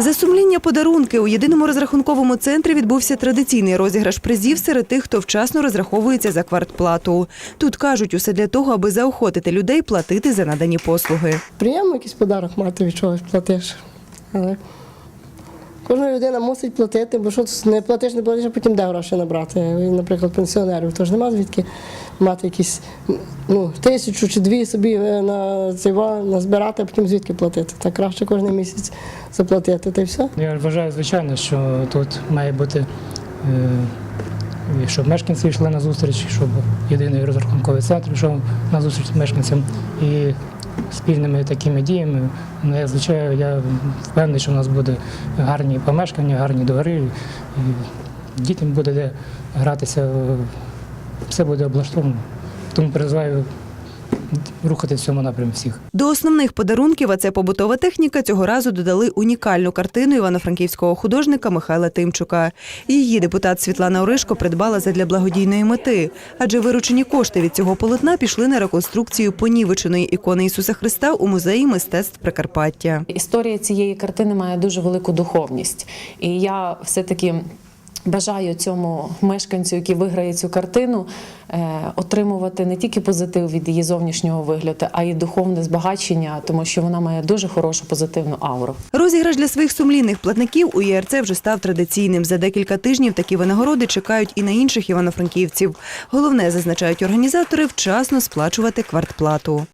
За сумління подарунки у єдиному розрахунковому центрі відбувся традиційний розіграш призів серед тих, хто вчасно розраховується за квартплату. Тут кажуть, усе для того, аби заохотити людей платити за надані послуги. Приємно якийсь подарок мати від чогось платиш. Але кожна людина мусить платити, бо що не платиш, не платиш, а потім де гроші набрати. Наприклад, пенсіонерів. Тож нема звідки мати якісь ну, тисячу чи дві собі е, на цього назбирати, а потім звідки платити. Так краще кожен місяць заплатити, та й все. Я вважаю, звичайно, що тут має бути, е, щоб мешканці йшли на зустріч, щоб єдиний розрахунковий центр йшов на зустріч мешканцям. І спільними такими діями, ну, я звичайно, я впевнений, що в нас буде гарні помешкання, гарні двори, і дітям буде де гратися, все буде облаштовано. Тому призиваю рухати в цьому напрямі всіх. До основних подарунків, а це побутова техніка, цього разу додали унікальну картину івано-франківського художника Михайла Тимчука. Її депутат Світлана Оришко придбала задля благодійної мети, адже виручені кошти від цього полотна пішли на реконструкцію понівеченої ікони Ісуса Христа у музеї мистецтв Прикарпаття. Історія цієї картини має дуже велику духовність, і я все-таки. Бажаю цьому мешканцю, який виграє цю картину, е, отримувати не тільки позитив від її зовнішнього вигляду, а й духовне збагачення, тому що вона має дуже хорошу позитивну ауру. Розіграш для своїх сумлінних платників у ЄРЦ вже став традиційним. За декілька тижнів такі винагороди чекають і на інших івано-франківців. Головне, зазначають організатори, вчасно сплачувати квартплату.